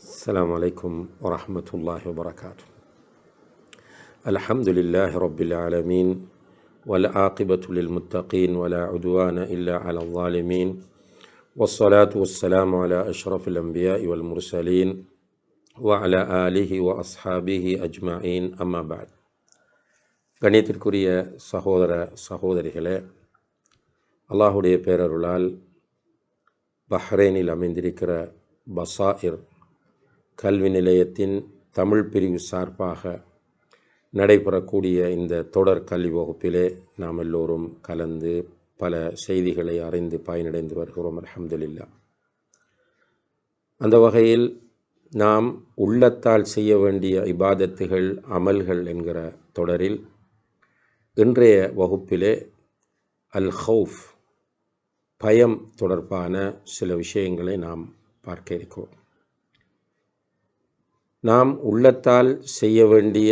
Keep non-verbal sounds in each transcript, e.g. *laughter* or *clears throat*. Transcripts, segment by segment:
السلام عليكم ورحمة الله وبركاته الحمد لله رب العالمين والعاقبة للمتقين ولا عدوان إلا على الظالمين والصلاة والسلام على أشرف الأنبياء والمرسلين وعلى آله وأصحابه أجمعين أما بعد கணியத்திற்குரிய சகோதர சகோதரிகளே அல்லாஹுடைய பேரருளால் பஹ்ரைனில் அமைந்திருக்கிற பசாயிர் கல்வி நிலையத்தின் தமிழ் பிரிவு சார்பாக நடைபெறக்கூடிய இந்த தொடர் கல்வி வகுப்பிலே நாம் எல்லோரும் கலந்து பல செய்திகளை அறிந்து பயனடைந்து வருகிறோம் அலமதுல்லா அந்த வகையில் நாம் உள்ளத்தால் செய்ய வேண்டிய இபாதத்துகள் அமல்கள் என்கிற தொடரில் இன்றைய வகுப்பிலே அல் ஹவுஃப் பயம் தொடர்பான சில விஷயங்களை நாம் பார்க்க இருக்கிறோம். நாம் உள்ளத்தால் செய்ய வேண்டிய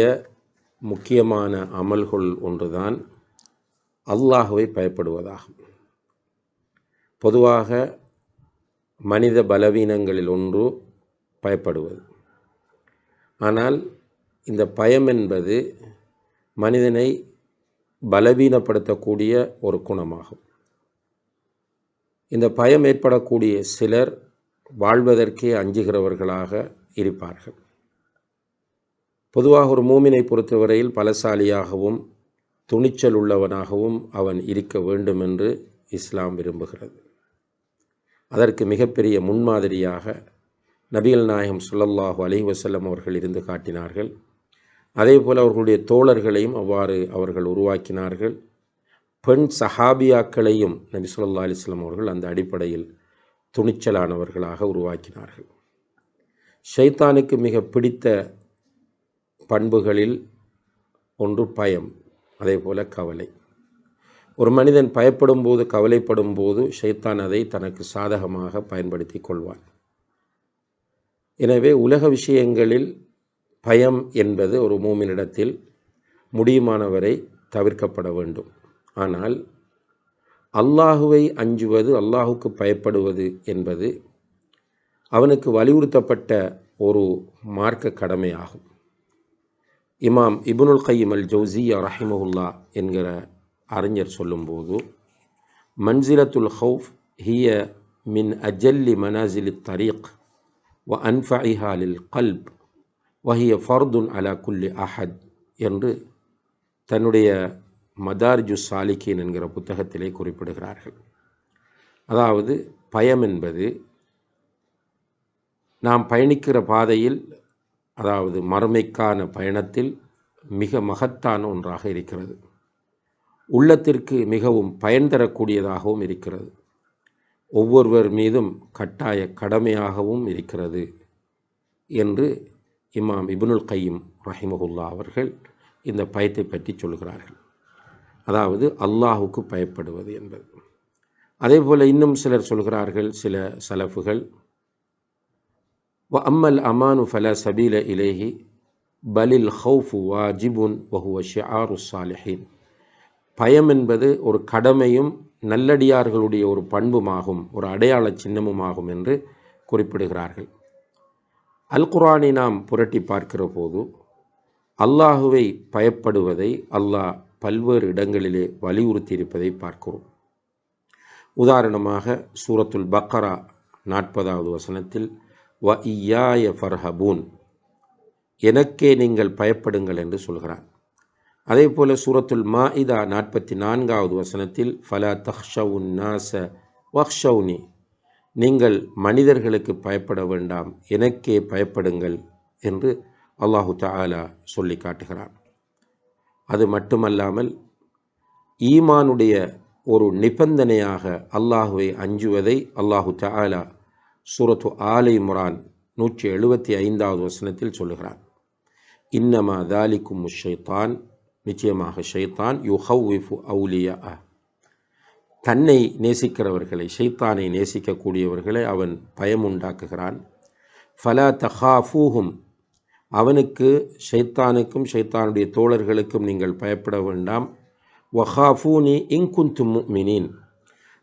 முக்கியமான அமல்கள் ஒன்றுதான் அல்லாஹுவை பயப்படுவதாகும். பொதுவாக மனித பலவீனங்களில் ஒன்று பயப்படுவது. ஆனால் இந்த பயம் என்பது மனிதனை பலவீனப்படுத்தக்கூடிய ஒரு குணமாகும். இந்த பயம் ஏற்படக்கூடிய சிலர் வாழ்வதற்கே அஞ்சுகிறவர்களாக இருப்பார்கள். பொதுவாக ஒரு மூமினை பொறுத்தவரையில் பலசாலியாகவும் துணிச்சல் உள்ளவனாகவும் அவன் இருக்க வேண்டும் என்று இஸ்லாம் விரும்புகிறது. அதற்கு மிகப்பெரிய முன்மாதிரியாக நபிகள் நாயகம் சுல்லல்லாஹு அலஹி வசல்லம் அவர்கள் இருந்து காட்டினார்கள். அதே போல் அவர்களுடைய தோழர்களையும் அவ்வாறு அவர்கள் உருவாக்கினார்கள். பெண் சஹாபியாக்களையும் நபி சொல்லா அலிஸ்லாம் அவர்கள் அந்த அடிப்படையில் துணிச்சலானவர்களாக உருவாக்கினார்கள். ஷைத்தானுக்கு மிக பிடித்த பண்புகளில் ஒன்று பயம் அதே போல் கவலை. ஒரு மனிதன் பயப்படும் போது கவலைப்படும் போது ஷைத்தான் அதை தனக்கு சாதகமாக பயன்படுத்தி கொள்வான். எனவே உலக விஷயங்களில் பயம் என்பது ஒரு மூமினிடத்தில் முடியுமானவரை தவிர்க்கப்பட வேண்டும். ஆனால் அல்லாஹுவை அஞ்சுவது அல்லாஹுக்கு பயப்படுவது என்பது அவனுக்கு வலியுறுத்தப்பட்ட ஒரு மார்க்க கடமையாகும். இமாம் இபுனுல் கையம் அல் ஜவுசியா ரஹிமஹுல்லா என்கிற அறிஞர் சொல்லும்போது மன்சிலத்துல் ஹவுஃப் ஹிய மின் அஜல்லி மனாசிலி தரீக் வ அன்ஃபஹாலில் கல்ப் வஹிய ஃபர்துன் அலா குல்லி அஹத் என்று தன்னுடைய மதார்ஜு சாலிகின் என்கிற புத்தகத்திலே குறிப்பிடுகிறார்கள். அதாவது பயம் என்பது நாம் பயணிக்கிற பாதையில் அதாவது மறுமைக்கான பயணத்தில் மிக மகத்தான ஒன்றாக இருக்கிறது. உள்ளத்திற்கு மிகவும் பயன் தரக்கூடியதாகவும் இருக்கிறது. ஒவ்வொருவர் மீதும் கட்டாய கடமையாகவும் இருக்கிறது என்று இமாம் இபுனுல் கையும் ரஹிமகுல்லா அவர்கள் இந்த பயத்தை பற்றி சொல்கிறார்கள். அதாவது அல்லாஹுக்கு பயப்படுவது என்பது. அதே போல் இன்னும் சிலர் சொல்கிறார்கள் சில சலஃபுகள். வ அம்மல் அமானு ஃபல சபீல இலேஹி பலில் ஹவுஃபு வாஜிபுன் வஹுவ ஷியாரு சாலிஹின் பயம் என்பது ஒரு கடமையும் நல்லடியார்களுடைய ஒரு பண்புமாகும் ஒரு அடையாள சின்னமுமாகும் என்று குறிப்பிடுகிறார்கள். அல் குரானை நாம் புரட்டி பார்க்கிற போது அல்லாஹுவை பயப்படுவதை அல்லாஹ் பல்வேறு இடங்களிலே வலியுறுத்தியிருப்பதை பார்க்கிறோம். உதாரணமாக சூரத்துல் பக்கரா நாற்பதாவது வசனத்தில் வ இயாய ஃபர்ஹபூன். எனக்கே நீங்கள் பயப்படுங்கள் என்று சொல்கிறான். அதே போல சூரத்துல் மாஇதா நாற்பத்தி நான்காவது வசனத்தில் ஃபலா தஹ்ஷவுன் நாச வஹ்ஷவுனி. நீங்கள் மனிதர்களுக்கு பயப்பட வேண்டாம் எனக்கே பயப்படுங்கள் என்று அல்லாஹு தாலா சொல்லி காட்டுகிறான். அது மட்டுமல்லாமல் ஈமானுடைய ஒரு நிபந்தனையாக அல்லாஹுவை அஞ்சுவதை அல்லாஹு தாலா சூரத்து ஆலை முரான் நூற்றி எழுபத்தி ஐந்தாவது வசனத்தில் சொல்லுகிறான். இன்னமா தாலிக்கும் ஷைத்தான். நிச்சயமாக ஷைத்தான் யுஹவ்விஃபு அவுலியா தன்னை நேசிக்கிறவர்களை ஷைத்தானை நேசிக்கக்கூடியவர்களை அவன் பயம் உண்டாக்குகிறான் ஃபலா தஹாஃபூஹும். அவனுக்கு ஷைத்தானுக்கும் ஷைத்தானுடைய தோழர்களுக்கும் நீங்கள் பயப்பட வேண்டாம். வஹாஃபூனி இங்குந்து முக்மினின்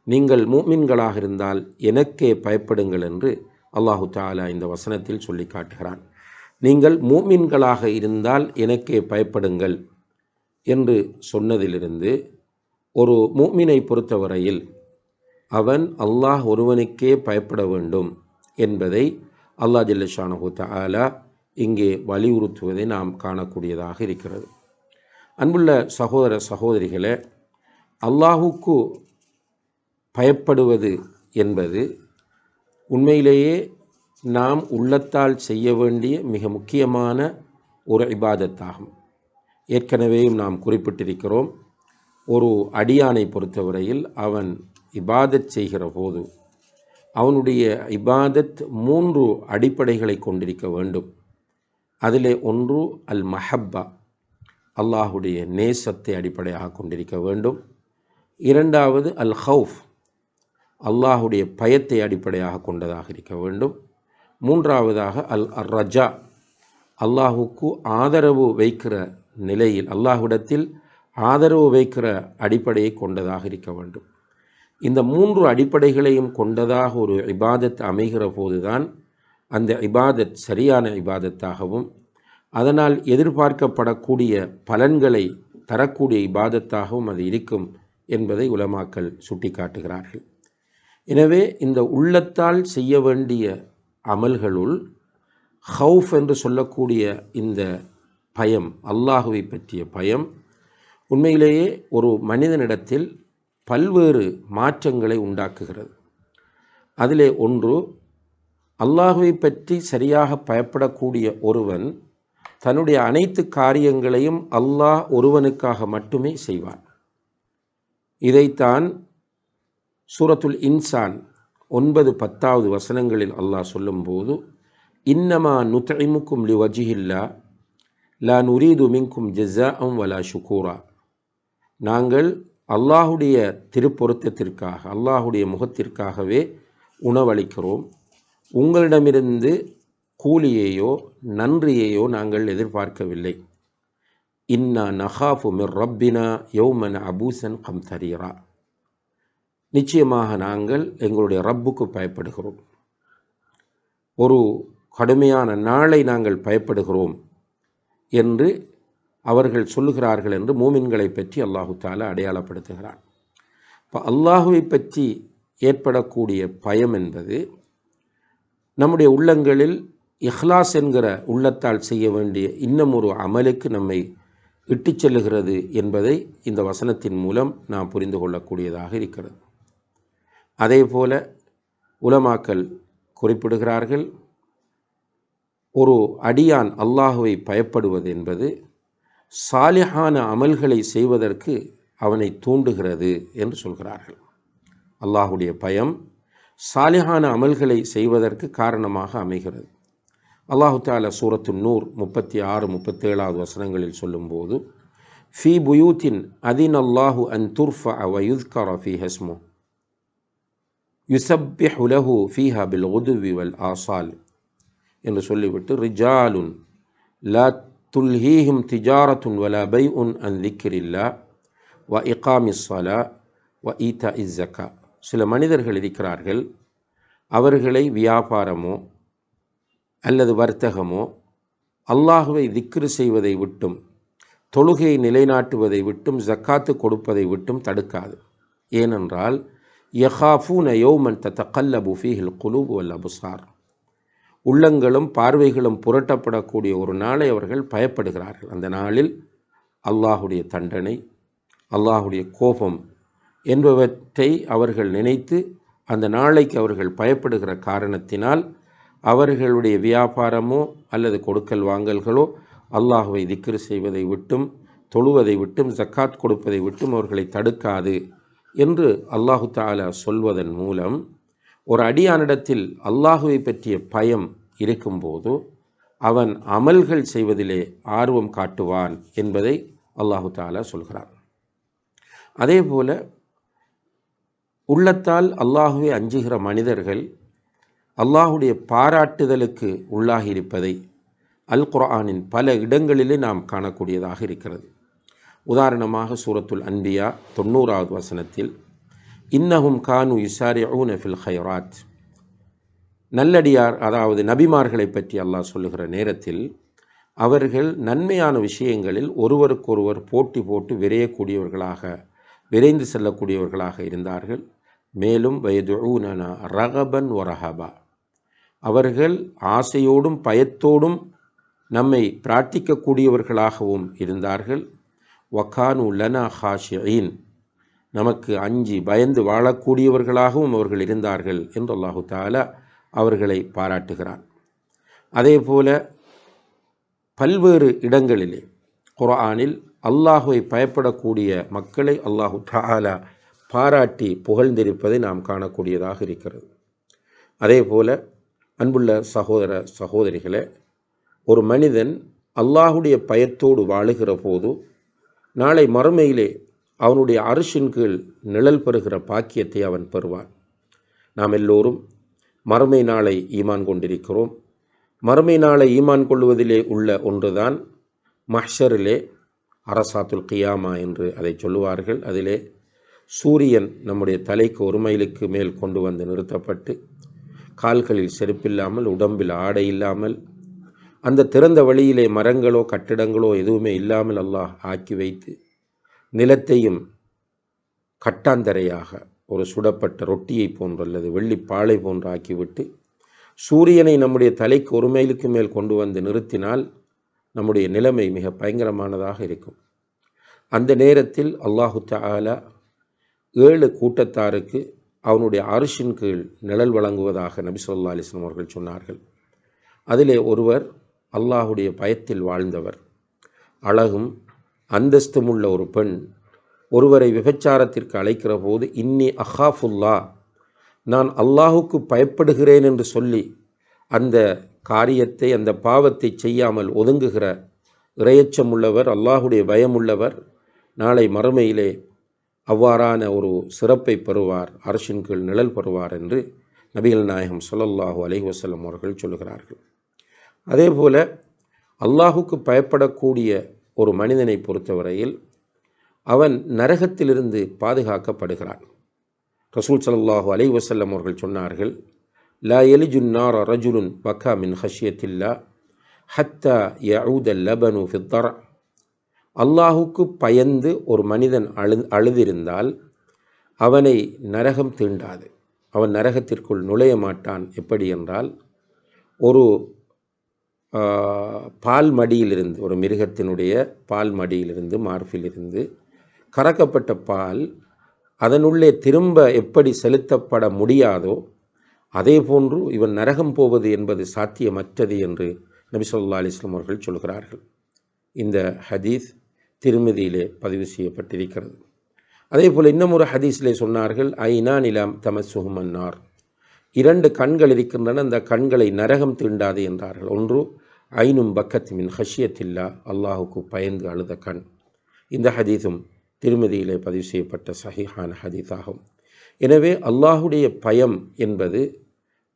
நீங்கள் மூமின்களாக இருந்தால் எனக்கே பயப்படுங்கள் என்று அல்லாஹு தாலா இந்த வசனத்தில் சொல்லி காட்டுகிறான். நீங்கள் மூமின்களாக இருந்தால் எனக்கே பயப்படுங்கள் என்று சொன்னதிலிருந்து ஒரு மூமினை பொறுத்தவரையில் அவன் அல்லாஹ் ஒருவனுக்கே பயப்பட வேண்டும் என்பதை அல்லாஹ் ஜல்லஷானஹு தாலா இங்கே வலியுறுத்துவதை நாம் காணக்கூடியதாக இருக்கிறது. அன்புள்ள சகோதர சகோதரிகளே அல்லாஹுக்கு பயப்படுவது என்பது உண்மையிலேயே நாம் உள்ளத்தால் செய்ய வேண்டிய மிக முக்கியமான ஒரு இபாதத்தாகும். ஏற்கனவேயும் நாம் குறிப்பிட்டிருக்கிறோம் ஒரு அடியானை பொறுத்தவரையில் அவன் இபாதத் செய்கிற போது அவனுடைய இபாதத் மூன்று அடிப்படைகளை கொண்டிருக்க வேண்டும். அதிலே ஒன்று அல் மஹப்பா அல்லாஹுடைய நேசத்தை அடிப்படையாக கொண்டிருக்க வேண்டும். இரண்டாவது அல் ஹவுஃப் அல்லாஹுடைய பயத்தை அடிப்படையாக கொண்டதாக இருக்க வேண்டும். மூன்றாவதாக அல் ரஜா அல்லாஹுக்கு ஆதரவு வைக்கிற நிலையில் அல்லாஹுடத்தில் ஆதரவு வைக்கிற அடிப்படையை கொண்டதாக இருக்க வேண்டும். இந்த மூன்று அடிப்படைகளையும் கொண்டதாக ஒரு இபாதத் அமைகிற போதுதான் அந்த இபாதத் சரியான இபாதத்தாகவும் அதனால் எதிர்பார்க்கப்படக்கூடிய பலன்களை தரக்கூடிய இபாதத்தாகவும் அது இருக்கும் என்பதை உலமாக்கல் சுட்டிக்காட்டுகிறார்கள். எனவே இந்த உள்ளத்தால் செய்ய வேண்டிய அமல்களுள் ஹவுஃப் என்று சொல்லக்கூடிய இந்த பயம் அல்லாஹுவை பற்றிய பயம் உண்மையிலேயே ஒரு மனிதனிடத்தில் பல்வேறு மாற்றங்களை உண்டாக்குகிறது. அதிலே ஒன்று அல்லாஹுவை பற்றி சரியாக பயப்படக்கூடிய ஒருவன் தன்னுடைய அனைத்து காரியங்களையும் அல்லாஹ் ஒருவனுக்காக மட்டுமே செய்வான். இதைத்தான் சூரத்துல் இன்சான் ஒன்பது பத்தாவது வசனங்களில் அல்லாஹ் சொல்லும்போது இன்னமா நுத்தைமுக்கும் லி வஜிஹில்லா லா நுரீது மின்கும் ஜெஸாம் வலா ஷுக்கூரா நாங்கள் அல்லாஹுடைய திருப்பொருத்தத்திற்காக அல்லாஹுடைய முகத்திற்காகவே உணவளிக்கிறோம். உங்களிடமிருந்து கூலியையோ நன்றியையோ நாங்கள் எதிர்பார்க்கவில்லை. இன்னா நஹாஃபு மிர் ரப்பினா யௌமன் அபூசன் கம் தரீரா. நிச்சயமாக நாங்கள் எங்களுடைய ரப்புக்கு பயப்படுகிறோம். ஒரு கடுமையான நாளை நாங்கள் பயப்படுகிறோம் என்று அவர்கள் சொல்லுகிறார்கள் என்று மூமின்களை பற்றி அல்லாஹு தாலா அடையாளப்படுத்துகிறான். இப்போ அல்லாஹுவை பற்றி ஏற்படக்கூடிய பயம் என்பது நம்முடைய உள்ளங்களில் இஹ்லாஸ் என்கிற உள்ளத்தால் செய்ய வேண்டிய இன்னும் ஒரு அமலுக்கு நம்மை இட்டுச் செல்லுகிறது என்பதை இந்த வசனத்தின் மூலம் நாம் புரிந்து கொள்ளக்கூடியதாக இருக்கிறது. அதே போல உலமாக்கல் குறிப்பிடுகிறார்கள் ஒரு அடியான் அல்லாஹுவை பயப்படுவது என்பது சாலிஹான அமல்களை செய்வதற்கு அவனை தூண்டுகிறது என்று சொல்கிறார்கள். அல்லாஹுடைய பயம் சாலிஹான அமல்களை செய்வதற்கு காரணமாக அமைகிறது. அல்லாஹு தால சூரத்து நூர் முப்பத்தி ஆறு முப்பத்தேழாவது வசனங்களில் சொல்லும்போது ஃபி புயூத்தின் அதின் அல்லாஹு அன் துர்ஃப அவ யுத்கர ஃபி ஹஸ்மு யுசப்பிஹு லஹு ஃபீஹா பில் உதுவி வல் ஆசால் என்று சொல்லிவிட்டு ரிஜாலுன் லா துல்ஹீஹிம் திஜாரத்துன் வலா பை உன் அன் திக்கிரில்லா வ இகாமிஸ் வ ஈதா இஸ்ஸக்கா சில மனிதர்கள் இருக்கிறார்கள் அவர்களை வியாபாரமோ அல்லது வர்த்தகமோ அல்லாஹுவை திக்ரு செய்வதை விட்டும் தொழுகையை நிலைநாட்டுவதை விட்டும் ஜக்காத்து கொடுப்பதை விட்டும் தடுக்காது. ஏனென்றால் யஹாஃபூன யோமன் தத்தக்கல்லபு ஃபீஹில் குலு வல் அபுசார் உள்ளங்களும் பார்வைகளும் புரட்டப்படக்கூடிய ஒரு நாளை அவர்கள் பயப்படுகிறார்கள். அந்த நாளில் அல்லாஹுடைய தண்டனை அல்லாஹுடைய கோபம் என்பவற்றை அவர்கள் நினைத்து அந்த நாளைக்கு அவர்கள் பயப்படுகிற காரணத்தினால் அவர்களுடைய வியாபாரமோ அல்லது கொடுக்கல் வாங்கல்களோ அல்லாஹுவை திக்ரு செய்வதை விட்டும் தொழுவதை விட்டும் ஜக்காத் கொடுப்பதை விட்டும் அவர்களை தடுக்காது. என்று அல்லாஹு தாலா சொல்வதன் மூலம் ஒரு அடியானிடத்தில் அல்லாஹுவை பற்றிய பயம் இருக்கும்போது அவன் அமல்கள் செய்வதிலே ஆர்வம் காட்டுவான் என்பதை அல்லாஹு தாலா சொல்கிறான். அதே போல உள்ளத்தால் அல்லாஹுவை அஞ்சுகிற மனிதர்கள் அல்லாஹுடைய பாராட்டுதலுக்கு உள்ளாகியிருப்பதை அல் குர்ஆனின் பல இடங்களிலே நாம் காணக்கூடியதாக இருக்கிறது. உதாரணமாக சூரத்துல் அன்பியா தொண்ணூறாவது வசனத்தில் இன்னஹும் கானு இசாரி ஊன ஃபில் ஹைராத். நல்லடியார் அதாவது நபிமார்களை பற்றி அல்லாஹ் சொல்லுகிற நேரத்தில் அவர்கள் நன்மையான விஷயங்களில் ஒருவருக்கொருவர் போட்டி போட்டு விரையக்கூடியவர்களாக விரைந்து செல்லக்கூடியவர்களாக இருந்தார்கள். மேலும் வயதுஊனனா ரகபன் ஒரஹபா அவர்கள் ஆசையோடும் பயத்தோடும் நம்மை பிரார்த்திக்கக்கூடியவர்களாகவும் இருந்தார்கள். வக்கானு லனா ஹாஷியின். நமக்கு அஞ்சி பயந்து வாழக்கூடியவர்களாகவும் அவர்கள் இருந்தார்கள் என்று அல்லாஹு தாலா அவர்களை பாராட்டுகிறான். அதே போல பல்வேறு இடங்களிலே குர்ஆனில் அல்லாஹுவை பயப்படக்கூடிய மக்களை அல்லாஹு தாலா பாராட்டி புகழ்ந்திருப்பதை நாம் காணக்கூடியதாக இருக்கிறது. அதே போல் அன்புள்ள சகோதர சகோதரிகளே ஒரு மனிதன் அல்லாஹுடைய பயத்தோடு வாழுகிற போது நாளை மறுமையிலே அவனுடைய அரிசின் கீழ் நிழல் பெறுகிற பாக்கியத்தை அவன் பெறுவான். நாம் எல்லோரும் மறுமை நாளை ஈமான் கொண்டிருக்கிறோம். மறுமை நாளை ஈமான் கொள்வதிலே உள்ள ஒன்றுதான் மஹ்ஷரிலே அரசாத்துல் கியாமா என்று அதை சொல்லுவார்கள். அதிலே சூரியன் நம்முடைய தலைக்கு ஒரு மைலுக்கு மேல் கொண்டு வந்து நிறுத்தப்பட்டு கால்களில் செருப்பில்லாமல் உடம்பில் ஆடை இல்லாமல் அந்த திறந்த வழியிலே மரங்களோ கட்டிடங்களோ எதுவுமே இல்லாமல் அல்லாஹ் ஆக்கி வைத்து நிலத்தையும் கட்டாந்தரையாக ஒரு சுடப்பட்ட ரொட்டியை போன்று அல்லது வெள்ளிப்பாலை போன்று ஆக்கிவிட்டு சூரியனை நம்முடைய தலைக்கு ஒரு மைலுக்கு மேல் கொண்டு வந்து நிறுத்தினால் நம்முடைய நிலைமை மிக பயங்கரமானதாக இருக்கும். அந்த நேரத்தில் அல்லாஹு தாலா ஏழு கூட்டத்தாருக்கு அவனுடைய அரிசின் கீழ் நிழல் வழங்குவதாக நபி சொல்லா அலிஸ்லாம் அவர்கள் சொன்னார்கள். அதிலே ஒருவர் அல்லாஹுடைய பயத்தில் வாழ்ந்தவர். அழகும் அந்தஸ்தும் உள்ள ஒரு பெண் ஒருவரை விபச்சாரத்திற்கு அழைக்கிற போது இன்னி அஹாஃபுல்லா நான் அல்லாஹுக்கு பயப்படுகிறேன் என்று சொல்லி அந்த காரியத்தை அந்த பாவத்தை செய்யாமல் ஒதுங்குகிற இரையச்சம் உள்ளவர் அல்லாஹுடைய பயமுள்ளவர் நாளை மறுமையிலே அவ்வாறான ஒரு சிறப்பை பெறுவார் அரசின் கீழ் நிழல் பெறுவார் என்று நபிகள் நாயகம் சொல்லல்லாஹூ அலஹி வசலம் அவர்கள் சொல்லுகிறார்கள். அதே போல் அல்லாஹுக்கு பயப்படக்கூடிய ஒரு மனிதனை பொறுத்தவரையில் அவன் நரகத்திலிருந்து பாதுகாக்கப்படுகிறான். ரசூல் சல்லாஹு அலை வசல்லம் அவர்கள் சொன்னார்கள் லா எலிஜுன்னார் ரஜுலுன் பக்கா மின் ஹஷியத்தில்லா ஹத்தா யூத லபனு ஃபித்தரா அல்லாஹுக்கு பயந்து ஒரு மனிதன் அழு அழுதிருந்தால் அவனை நரகம் தீண்டாது. அவன் நரகத்திற்குள் நுழைய மாட்டான். எப்படி என்றால் ஒரு பால் மடியிலிருந்து ஒரு மிருகத்தினுடைய பால் மடியிலிருந்து மார்பிலிருந்து கறக்கப்பட்ட பால் அதனுள்ளே திரும்ப எப்படி செலுத்தப்பட முடியாதோ அதே போன்று இவன் நரகம் போவது என்பது சாத்தியமற்றது என்று நபி சொல்லா அலிஸ்லாம் அவர்கள் சொல்கிறார்கள். இந்த ஹதீஸ் திருமதியிலே பதிவு செய்யப்பட்டிருக்கிறது. அதே போல் இன்னும் ஒரு ஹதீஸிலே சொன்னார்கள் ஐநா நிலாம் தமசுஹுமன்னார் இரண்டு கண்கள் இருக்கின்றன. அந்த கண்களை நரகம் தீண்டாது என்றார்கள். ஒன்று ஐனும் பக்கத் மின் ஹஷியத்தில்லா அல்லாஹுக்கு பயந்து அழுத கண். இந்த ஹதீஸும் திருமதியிலே பதிவு செய்யப்பட்ட சஹிஹான ஹதீஸாகும். எனவே அல்லாஹுடைய பயம் என்பது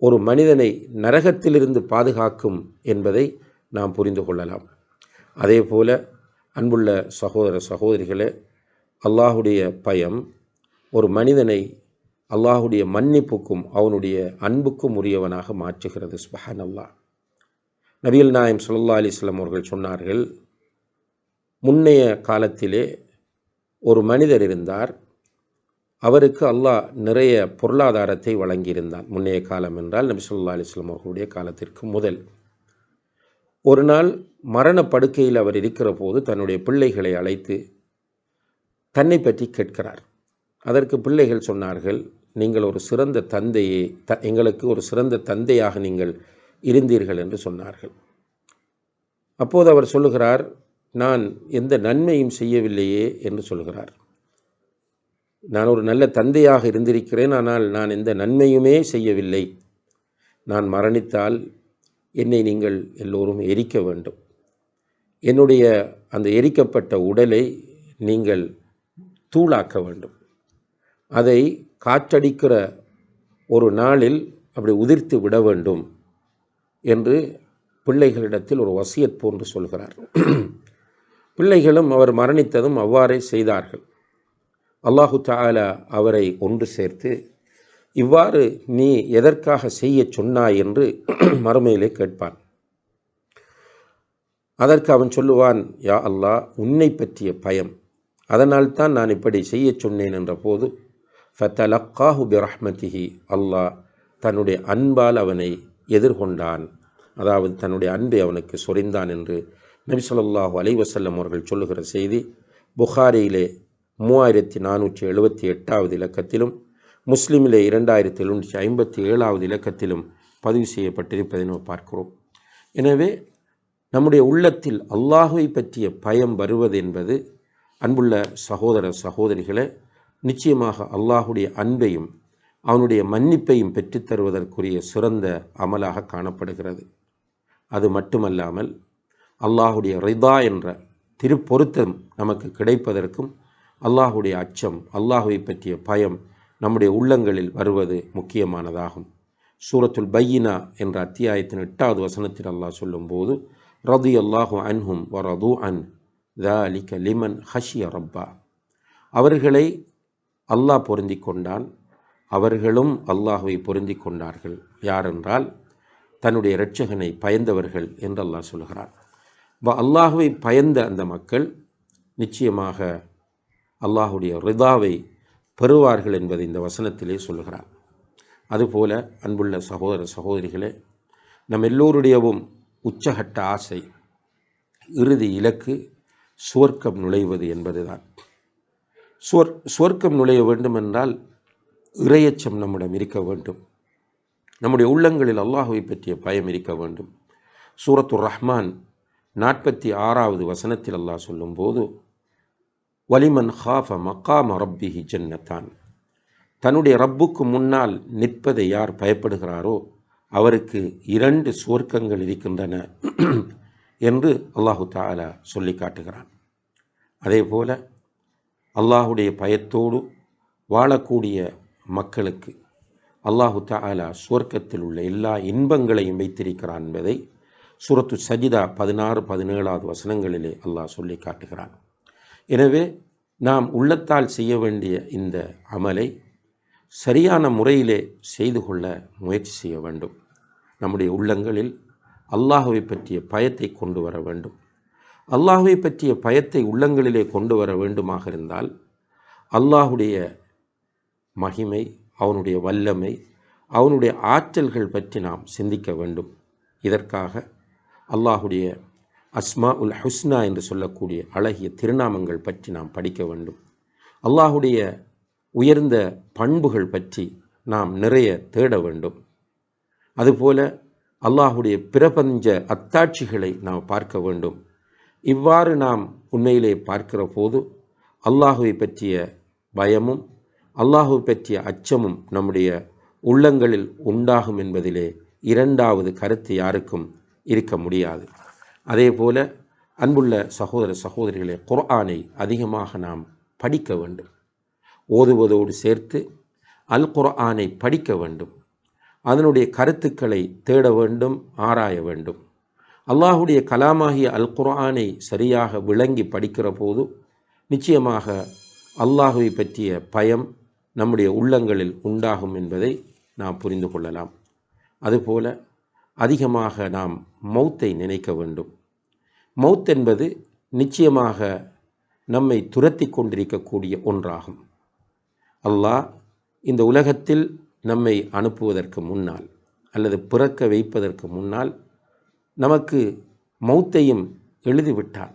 ஒரு மனிதனை நரகத்திலிருந்து பாதுகாக்கும் என்பதை நாம் புரிந்து கொள்ளலாம். அதே போல அன்புள்ள சகோதர சகோதரிகளே அல்லாஹுடைய பயம் ஒரு மனிதனை அல்லாஹுடைய மன்னிப்புக்கும் அவனுடைய அன்புக்கும் உரியவனாக மாற்றுகிறது ஸ்பஹான் அல்லாஹ் நபிகள் நாயம் சுல்லா அலிஸ்லாம் அவர்கள் சொன்னார்கள் முன்னைய காலத்திலே ஒரு மனிதர் இருந்தார் அவருக்கு அல்லாஹ் நிறைய பொருளாதாரத்தை வழங்கியிருந்தான். முன்னைய காலம் என்றால் நபி சொல்லா அலிஸ்லாம் அவர்களுடைய காலத்திற்கு முதல். ஒரு நாள் மரண படுக்கையில் அவர் இருக்கிற போது தன்னுடைய பிள்ளைகளை அழைத்து தன்னை பற்றி கேட்கிறார். அதற்கு பிள்ளைகள் சொன்னார்கள் நீங்கள் ஒரு சிறந்த தந்தையே த எங்களுக்கு ஒரு சிறந்த தந்தையாக நீங்கள் இருந்தீர்கள் என்று சொன்னார்கள். அப்போது அவர் சொல்லுகிறார் நான் எந்த நன்மையும் செய்யவில்லையே என்று சொல்கிறார் நான் ஒரு நல்ல தந்தையாக இருந்திருக்கிறேன் ஆனால் நான் எந்த நன்மையுமே செய்யவில்லை. நான் மரணித்தால் என்னை நீங்கள் எல்லோரும் எரிக்க வேண்டும். என்னுடைய அந்த எரிக்கப்பட்ட உடலை நீங்கள் தூளாக்க வேண்டும். அதை காற்றடிக்கிற ஒரு நாளில் அப்படி உதிர்த்து விட வேண்டும் என்று பிள்ளைகளிடத்தில் ஒரு வசியத் போன்று சொல்கிறார். பிள்ளைகளும் அவர் மரணித்ததும் அவ்வாறே செய்தார்கள். அல்லாஹு தாலா அவரை ஒன்று சேர்த்து இவ்வாறு நீ எதற்காக செய்ய சொன்னாய்? என்று *clears throat* மறுமையிலே கேட்பான். அதற்கு அவன் சொல்லுவான் யா அல்லாஹ் உன்னை பற்றிய பயம். அதனால்தான் நான் இப்படி செய்ய சொன்னேன் என்ற போது ஃபத்தலக்காஹு பிரஹ்மதிஹி. அல்லாஹ் தன்னுடைய அன்பால் அவனை எதிர்கொண்டான். அதாவது தன்னுடைய அன்பை அவனுக்கு சொரிந்தான் என்று நபி சொல்லாஹு அலைவசல்லம் அவர்கள் சொல்லுகிற செய்தி புகாரியிலே மூவாயிரத்தி நானூற்றி எழுபத்தி எட்டாவது இலக்கத்திலும் முஸ்லீமிலே இரண்டாயிரத்தி எழுநூற்றி ஐம்பத்தி ஏழாவது இலக்கத்திலும் பதிவு செய்யப்பட்டிருப்பதை நாம் பார்க்கிறோம். எனவே நம்முடைய உள்ளத்தில் அல்லாஹுவை பற்றிய பயம் வருவது என்பது அன்புள்ள சகோதர சகோதரிகளே நிச்சயமாக அல்லாஹுடைய அன்பையும் அவனுடைய மன்னிப்பையும் பெற்றுத்தருவதற்குரிய சிறந்த அமலாக காணப்படுகிறது. அது மட்டுமல்லாமல் அல்லாஹுடைய ரிதா என்ற திருப்பொருத்தம் நமக்கு கிடைப்பதற்கும் அல்லாஹுடைய அச்சம் அல்லாஹுவை பற்றிய பயம் நம்முடைய உள்ளங்களில் வருவது முக்கியமானதாகும். சூரத்துல் பையினா என்ற அத்தியாயத்தின் எட்டாவது வசனத்தில் அல்லாஹ் சொல்லும்போது ரது அல்லாஹு அன்ஹும் வரது அன் அன் அலிக லிமன் ஹஷிய ரப்பா. அவர்களை அல்லாஹ் பொருந்தி கொண்டான். அவர்களும் அல்லாஹுவை பொருந்தி கொண்டார்கள். யாரென்றால் தன்னுடைய இரட்சகனை பயந்தவர்கள் என்று அல்லாஹ் சொல்கிறார் அல்லாஹுவை பயந்த அந்த மக்கள் நிச்சயமாக அல்லாஹுடைய ரிதாவை பெறுவார்கள் என்பதை இந்த வசனத்திலே சொல்கிறார். அதுபோல அன்புள்ள சகோதர சகோதரிகளே நம் எல்லோருடையவும் உச்சகட்ட ஆசை இறுதி இலக்கு சுவர்க்கம் நுழைவது என்பதுதான். சுவர் சுவர்க்கம் நுழைய வேண்டுமென்றால் இறையச்சம் நம்மிடம் இருக்க வேண்டும். நம்முடைய உள்ளங்களில் அல்லாஹுவை பற்றிய பயம் இருக்க வேண்டும். சூரத்துர் ரஹ்மான் நாற்பத்தி ஆறாவது வசனத்தில் அல்லாஹ் சொல்லும்போது வலிமன் ஹாஃப மக்காம ரப்பிஹி ஜன்னத்தான். தன்னுடைய ரப்புக்கு முன்னால் நிற்பதை யார் பயப்படுகிறாரோ அவருக்கு இரண்டு சுவர்க்கங்கள் இருக்கின்றன என்று அல்லாஹு தாலா சொல்லி காட்டுகிறான். அதே போல அல்லாஹுடைய பயத்தோடு வாழக்கூடிய மக்களுக்கு அல்லாஹு தாலா சுவர்க்கத்தில் உள்ள எல்லா இன்பங்களையும் வைத்திருக்கிறான் என்பதை சுரத்து சஜிதா பதினாறு பதினேழாவது வசனங்களிலே அல்லாஹ் சொல்லி காட்டுகிறான். எனவே நாம் உள்ளத்தால் செய்ய வேண்டிய இந்த அமலை சரியான முறையிலே செய்து கொள்ள முயற்சி செய்ய வேண்டும். நம்முடைய உள்ளங்களில் அல்லாஹுவை பற்றிய பயத்தை கொண்டு வர வேண்டும். அல்லாஹுவை பற்றிய பயத்தை உள்ளங்களிலே கொண்டு வர வேண்டுமாக இருந்தால் அல்லாஹுடைய மகிமை அவனுடைய வல்லமை அவனுடைய ஆற்றல்கள் பற்றி நாம் சிந்திக்க வேண்டும். இதற்காக அல்லாஹுடைய அஸ்மா உல் ஹுஸ்னா என்று சொல்லக்கூடிய அழகிய திருநாமங்கள் பற்றி நாம் படிக்க வேண்டும். அல்லாஹுடைய உயர்ந்த பண்புகள் பற்றி நாம் நிறைய தேட வேண்டும். அதுபோல அல்லாஹுடைய பிரபஞ்ச அத்தாட்சிகளை நாம் பார்க்க வேண்டும். இவ்வாறு நாம் உண்மையிலே பார்க்கிற போது அல்லாஹுவை பற்றிய பயமும் அல்லாஹுவை பற்றிய அச்சமும் நம்முடைய உள்ளங்களில் உண்டாகும் என்பதிலே இரண்டாவது கருத்து யாருக்கும் இருக்க முடியாது. அதே போல அன்புள்ள சகோதர சகோதரிகளே குர்ஆனை அதிகமாக நாம் படிக்க வேண்டும். ஓதுவதோடு சேர்த்து அல் குர்ஆனை படிக்க வேண்டும். அதனுடைய கருத்துக்களை தேட வேண்டும் ஆராய வேண்டும். அல்லாஹுடைய கலாமாகிய அல் குரானை சரியாக விளங்கி படிக்கிற போது நிச்சயமாக அல்லாஹுவை பற்றிய பயம் நம்முடைய உள்ளங்களில் உண்டாகும் என்பதை நாம் புரிந்து கொள்ளலாம். அதுபோல அதிகமாக நாம் மௌத்தை நினைக்க வேண்டும். மௌத் என்பது நிச்சயமாக நம்மை துரத்தி கொண்டிருக்கக்கூடிய ஒன்றாகும். அல்லாஹ் இந்த உலகத்தில் நம்மை அனுப்புவதற்கு முன்னால் அல்லது பிறக்க வைப்பதற்கு முன்னால் நமக்கு மௌத்தையும் எழுதிவிட்டான்.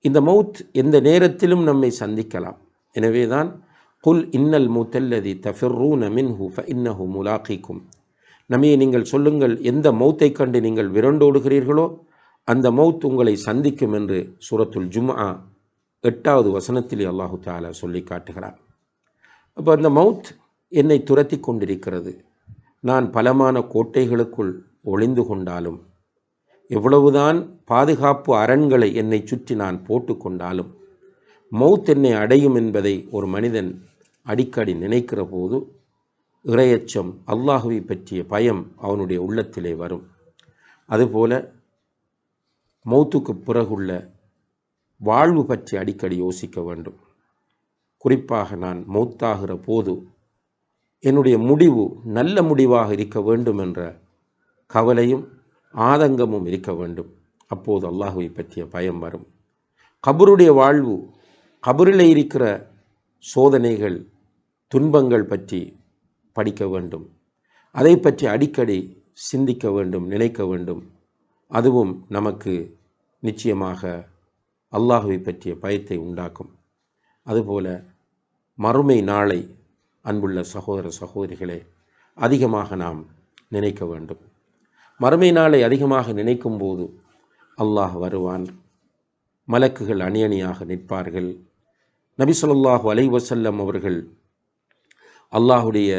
இந்த மௌத் எந்த நேரத்திலும் நம்மை சந்திக்கலாம். எனவேதான் குல் இன்னல் மூத்தல்லதி தஃபிர்ரூன மின்ஹு ஃப இன்னஹு முலாக்கிக்கும் நம்மையை நீங்கள் சொல்லுங்கள் எந்த மௌத்தை கண்டு நீங்கள் விரண்டோடுகிறீர்களோ அந்த மௌத் உங்களை சந்திக்கும் என்று சூரத்துல் ஜும்ஆ எட்டாவது வசனத்தில் அல்லாஹு தாலா சொல்லி காட்டுகிறார். அப்போ அந்த மவுத் என்னை துரத்தி கொண்டிருக்கிறது. நான் பலமான கோட்டைகளுக்குள் ஒளிந்து கொண்டாலும் எவ்வளவுதான் பாதுகாப்பு அரண்களை என்னை சுற்றி நான் போட்டுக்கொண்டாலும் மவுத் என்னை அடையும் என்பதை ஒரு மனிதன் அடிக்கடி நினைக்கிற போது இறையச்சம் அல்லாஹுவை பற்றிய பயம் அவனுடைய உள்ளத்திலே வரும். அதுபோல மௌத்துக்கு பிறகுள்ள வாழ்வு பற்றி அடிக்கடி யோசிக்க வேண்டும். குறிப்பாக நான் மௌத்தாகிற போது என்னுடைய முடிவு நல்ல முடிவாக இருக்க வேண்டும் என்ற கவலையும் ஆதங்கமும் இருக்க வேண்டும். அப்போது அல்லாஹுவை பற்றிய பயம் வரும். கபருடைய வாழ்வு கபரில் இருக்கிற சோதனைகள் துன்பங்கள் பற்றி படிக்க வேண்டும். அதை பற்றி அடிக்கடி சிந்திக்க வேண்டும் நினைக்க வேண்டும். அதுவும் நமக்கு நிச்சயமாக அல்லாஹுவை பற்றிய பயத்தை உண்டாக்கும். அதுபோல மறுமை நாளை அன்புள்ள சகோதர சகோதரிகளே அதிகமாக நாம் நினைக்க வேண்டும். மறுமை நாளை அதிகமாக நினைக்கும் போது அல்லாஹ் வருவான். மலக்குகள் அணி அணியாக நிற்பார்கள். நபி சொல்லாஹு அலை வசல்லம் அவர்கள் அல்லாஹுடைய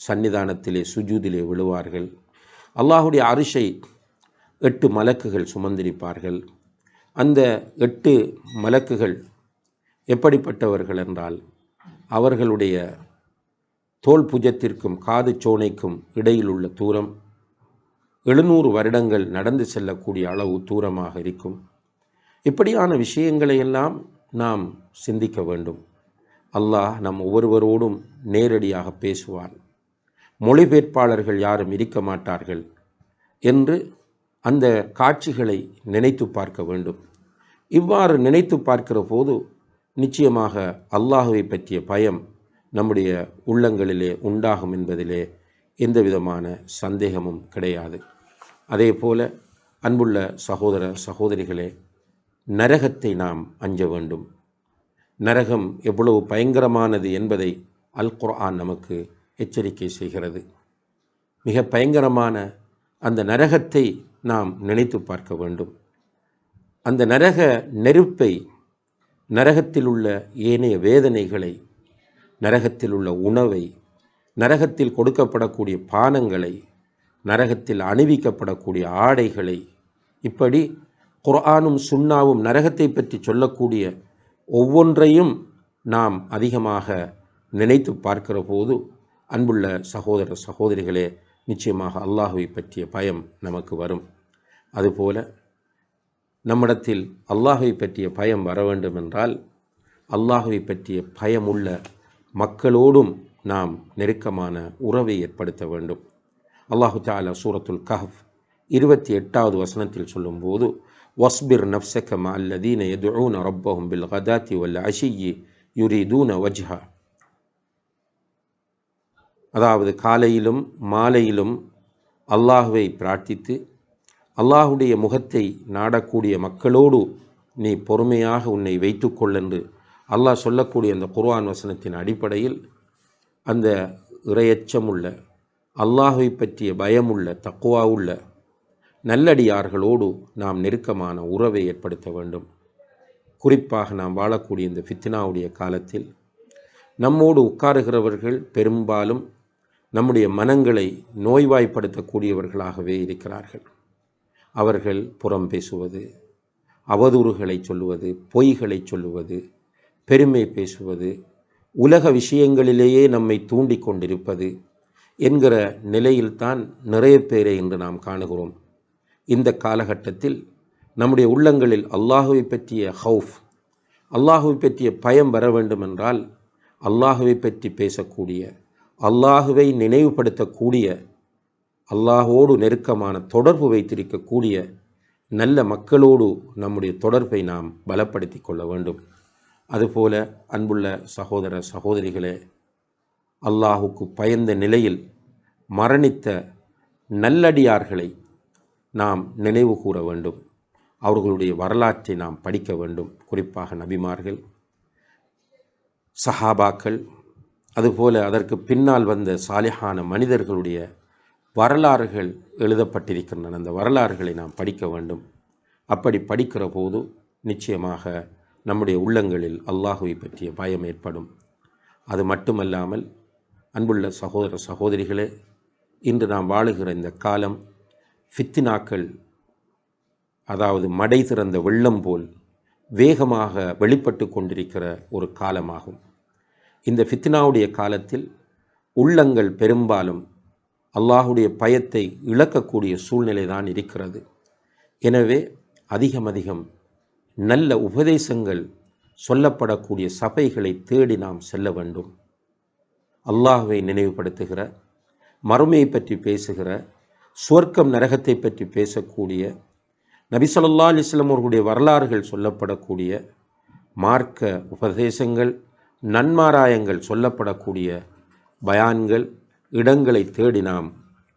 சன்னிதானத்திலே சுஜூதிலே விழுவார்கள். அல்லாஹுடைய அரிசை எட்டு மலக்குகள் சுமந்திருப்பார்கள். அந்த எட்டு மலக்குகள் எப்படிப்பட்டவர்கள் என்றால் அவர்களுடைய தோல் புஜத்திற்கும் காது சோனைக்கும் இடையில் உள்ள தூரம் எழுநூறு வருடங்கள் நடந்து செல்லக்கூடிய அளவு தூரமாக இருக்கும். இப்படியான விஷயங்களையெல்லாம் நாம் சிந்திக்க வேண்டும். அல்லாஹ் நம் ஒவ்வொருவரோடும் நேரடியாக பேசுவான். மொழிபெயர்ப்பாளர்கள் யாரும் இருக்க மாட்டார்கள் என்று அந்த காட்சிகளை நினைத்து பார்க்க வேண்டும். இவ்வாறு நினைத்து பார்க்கிற போது நிச்சயமாக அல்லாஹுவை பற்றிய பயம் நம்முடைய உள்ளங்களிலே உண்டாகும் என்பதிலே எந்த விதமான சந்தேகமும் கிடையாது. அதே போல அன்புள்ள சகோதர சகோதரிகளே நரகத்தை நாம் அஞ்ச வேண்டும். நரகம் எவ்வளவு பயங்கரமானது என்பதை அல் குர்ஆன் நமக்கு எச்சரிக்கை செய்கிறது. மிக பயங்கரமான அந்த நரகத்தை நாம் நினைத்து பார்க்க வேண்டும். அந்த நரக நெருப்பை நரகத்தில் உள்ள ஏனைய வேதனைகளை நரகத்தில் உள்ள உணவை நரகத்தில் கொடுக்கப்படக்கூடிய பானங்களை நரகத்தில் அணிவிக்கப்படக்கூடிய ஆடைகளை இப்படி குர்ஆனும் சுண்ணாவும் நரகத்தை பற்றி சொல்லக்கூடிய ஒவ்வொன்றையும் நாம் அதிகமாக நினைத்து பார்க்கிற போது அன்புள்ள சகோதர சகோதரிகளே நிச்சயமாக அல்லாஹுவை பற்றிய பயம் நமக்கு வரும். அதுபோல நம்மிடத்தில் அல்லாஹுவை பற்றிய பயம் வர வேண்டும் என்றால் அல்லாஹுவை பற்றிய பயமுள்ள மக்களோடும் நாம் நெருக்கமான உறவை ஏற்படுத்த வேண்டும். அல்லாஹு தாலா சூரத்துல் கஹப் இருபத்தி எட்டாவது வசனத்தில் சொல்லும்போது வஸ்பிர் நப்சக அல்லதீன எதுஊன ரப்பஹும் பில் கதாத்தி வல்ல அஷியி யுரிதூன வஜ்ஹா. அதாவது காலையிலும் மாலையிலும் அல்லாஹுவை பிரார்த்தித்து அல்லாஹுடைய முகத்தை நாடக்கூடிய மக்களோடு நீ பொறுமையாக உன்னை வைத்துக்கொள் என்று அல்லாஹ் சொல்லக்கூடிய அந்த குர்ஆன் வசனத்தின் அடிப்படையில் அந்த இரையச்சமுள்ள அல்லாஹை பற்றிய பயமுள்ள தக்குவாவுள்ள நல்லடியார்களோடு நாம் நெருக்கமான உறவை ஏற்படுத்த வேண்டும். குறிப்பாக நாம் வாழக்கூடிய இந்த ஃபித்னாவுடைய காலத்தில் நம்மோடு உட்காருகிறவர்கள் பெரும்பாலும் நம்முடைய மனங்களை நோய்வாய்ப்படுத்தக்கூடியவர்களாகவே இருக்கிறார்கள். அவர்கள் புறம் பேசுவது அவதூறுகளை சொல்லுவது பொய்களை சொல்லுவது பெருமை பேசுவது உலக விஷயங்களிலேயே நம்மை தூண்டி கொண்டிருப்பது என்கிற நிலையில்தான் நிறைய பேரை இன்று நாம் காணுகிறோம். இந்த காலகட்டத்தில் நம்முடைய உள்ளங்களில் அல்லாஹுவை பற்றிய ஹவுஃப் அல்லாஹுவை பற்றிய பயம் வர வேண்டுமென்றால் அல்லாஹுவை பற்றி பேசக்கூடிய அல்லாஹுவை நினைவுபடுத்தக்கூடிய அல்லாஹோடு நெருக்கமான தொடர்பு வைத்திருக்கக்கூடிய நல்ல மக்களோடு நம்முடைய தொடர்பை நாம் பலப்படுத்தி கொள்ள வேண்டும். அதுபோல அன்புள்ள சகோதர சகோதரிகளே அல்லாஹுக்கு பயந்த நிலையில் மரணித்த நல்லடியார்களை நாம் நினைவு கூற வேண்டும். அவர்களுடைய வரலாற்றை நாம் படிக்க வேண்டும். குறிப்பாக நபிமார்கள் சஹாபாக்கள் அதுபோல அதற்கு பின்னால் வந்த சாலிஹான மனிதர்களுடைய வரலாறுகள் எழுதப்பட்டிருக்கின்றன. அந்த வரலாறுகளை நாம் படிக்க வேண்டும். அப்படி படிக்கிற போது நிச்சயமாக நம்முடைய உள்ளங்களில் அல்லாஹுவை பற்றிய பயம் ஏற்படும். அது மட்டுமல்லாமல் அன்புள்ள சகோதர சகோதரிகளே இன்று நாம் வாழுகிற இந்த காலம் ஃபித்தினாக்கள் அதாவது மடை திறந்த வெள்ளம் போல் வேகமாக வெளிப்பட்டு கொண்டிருக்கிற ஒரு காலமாகும். இந்த ஃபித்னாவுடைய காலத்தில் உள்ளங்கள் பெரும்பாலும் அல்லாஹுடைய பயத்தை இழக்கக்கூடிய சூழ்நிலை தான் இருக்கிறது. எனவே அதிகம் அதிகம் நல்ல உபதேசங்கள் சொல்லப்படக்கூடிய சபைகளை தேடி நாம் செல்ல வேண்டும். அல்லாஹுவை நினைவுபடுத்துகிற மறுமையை பற்றி பேசுகிற சுவர்க்கம் நரகத்தை பற்றி பேசக்கூடிய நபி ஸல்லல்லாஹு அவர்களுடைய வரலாறுகள் சொல்லப்படக்கூடிய மார்க்க உபதேசங்கள் நன்மாராயங்கள் சொல்லப்படக்கூடிய பயான்கள் இடங்களை தேடி நாம்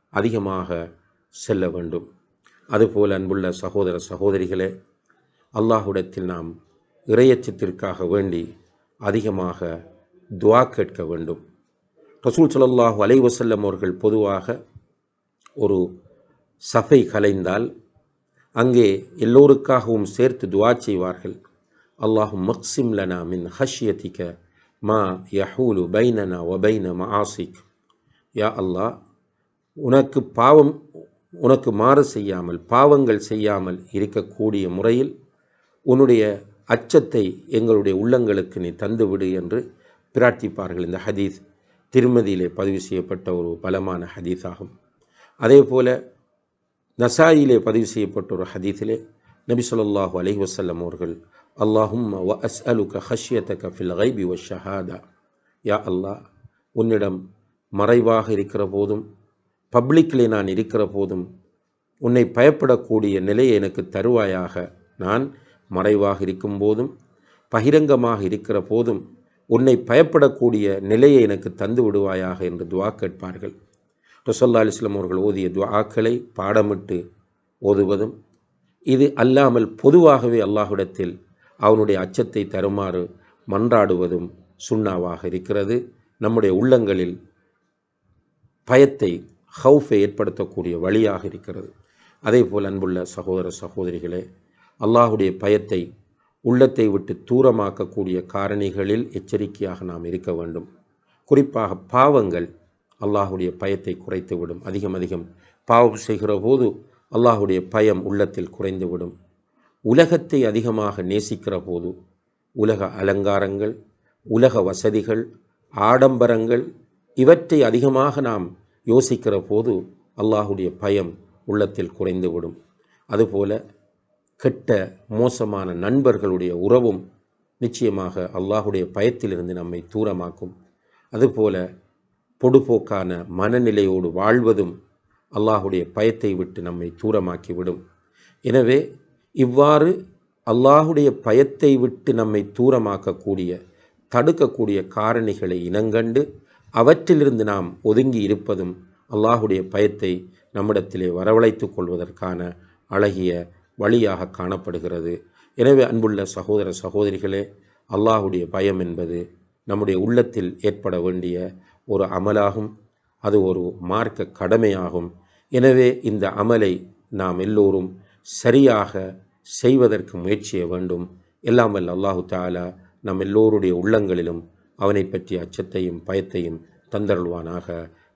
அதிகமாக செல்ல வேண்டும். அதுபோல் அன்புள்ள சகோதர சகோதரிகளே அல்லாஹுடத்தில் நாம் இறையச்சத்திற்காக வேண்டி அதிகமாக துவா கேட்க வேண்டும். ரசூல் ஸல்லல்லாஹு அலைவசல்லம் அவர்கள் பொதுவாக ஒரு சஃபை கலைந்தால் அங்கே எல்லோருக்காகவும் சேர்த்து துவா செய்வார்கள். அல்லாஹும் மக்சிம் லனா மின் ஹஷ்யதிக மா யஹூலு பைனனா வபைன ஆசிக் யா அல்லாஹ் உனக்கு பாவம் உனக்கு மாறு செய்யாமல் பாவங்கள் செய்யாமல் இருக்கக்கூடிய முறையில் உன்னுடைய அச்சத்தை எங்களுடைய உள்ளங்களுக்கு நீ தந்துவிடு என்று பிரார்த்திப்பார்கள் இந்த ஹதீஸ். திருமதியிலே பதிவு செய்யப்பட்ட ஒரு பலமான ஹதீஸ் ஆகும் அதே போல் நசாயிலே பதிவு செய்யப்பட்ட ஒரு ஹதீஸிலே நபி சொல்லாஹு அலஹி வசல்லம் அவர்கள் அல்லாஹும் வ அஸ்அலுக ஹஷ்யதக ஃபில் ஹைபி வ ஷஹாதா. யா அல்லாஹ் உன்னிடம் மறைவாக இருக்கிற போதும் பப்ளிக்கிலே நான் இருக்கிற போதும் உன்னை பயப்படக்கூடிய நிலையை எனக்கு தருவாயாக நான் மறைவாக இருக்கும் போதும் பகிரங்கமாக இருக்கிற போதும் உன்னை பயப்படக்கூடிய நிலையை எனக்கு தந்து விடுவாயாக என்று துவா கேட்பார்கள். ரசல்லா அலிஸ்லாம் அவர்கள் ஓதிய துவாக்களை பாடமிட்டு ஓதுவதும் இது அல்லாமல் பொதுவாகவே அல்லாஹ்விடத்தில் அவனுடைய அச்சத்தை தருமாறு மன்றாடுவதும் சுண்ணாவாக இருக்கிறது. நம்முடைய உள்ளங்களில் பயத்தை ஹவுஃபை ஏற்படுத்தக்கூடிய வழியாக இருக்கிறது. அதே போல் அன்புள்ள சகோதர சகோதரிகளே அல்லாஹுடைய பயத்தை உள்ளத்தை விட்டு தூரமாக்கக்கூடிய காரணிகளில் எச்சரிக்கையாக நாம் இருக்க வேண்டும். குறிப்பாக பாவங்கள் அல்லாஹுடைய பயத்தை குறைத்துவிடும். அதிகம் அதிகம் பாவம் செய்கிற போது அல்லாஹுடைய பயம் உள்ளத்தில் குறைந்துவிடும். உலகத்தை அதிகமாக நேசிக்கிற போது உலக அலங்காரங்கள் உலக வசதிகள் ஆடம்பரங்கள் இவற்றை அதிகமாக நாம் யோசிக்கிற போது அல்லாஹுடைய பயம் உள்ளத்தில் குறைந்துவிடும். அதுபோல கெட்ட மோசமான நண்பர்களுடைய உறவும் நிச்சயமாக அல்லாஹுடைய பயத்திலிருந்து நம்மை தூரமாக்கும். அதுபோல பொடுபோக்கான மனநிலையோடு வாழ்வதும் அல்லாஹுடைய பயத்தை விட்டு நம்மை தூரமாக்கிவிடும். எனவே இவ்வாறு அல்லாஹுடைய பயத்தை விட்டு நம்மை தூரமாக்கக்கூடிய தடுக்கக்கூடிய காரணிகளை இனங்கண்டு அவற்றிலிருந்து நாம் ஒதுங்கி இருப்பதும் அல்லாஹுடைய பயத்தை நம்மிடத்திலே வரவழைத்து கொள்வதற்கான அழகிய வழியாக காணப்படுகிறது. எனவே அன்புள்ள சகோதர சகோதரிகளே அல்லாஹுடைய பயம் என்பது நம்முடைய உள்ளத்தில் ஏற்பட வேண்டிய ஒரு அமலாகும். அது ஒரு மார்க்க கடமையாகும். எனவே இந்த அமலை நாம் எல்லோரும் சரியாக செய்வதற்கு முயற்சிய வேண்டும். எல்லாம் வல்ல அல்லாஹு தாலா நம் எல்லோருடைய உள்ளங்களிலும் அவனை பற்றிய அச்சத்தையும் பயத்தையும் தந்தருள்வானாக.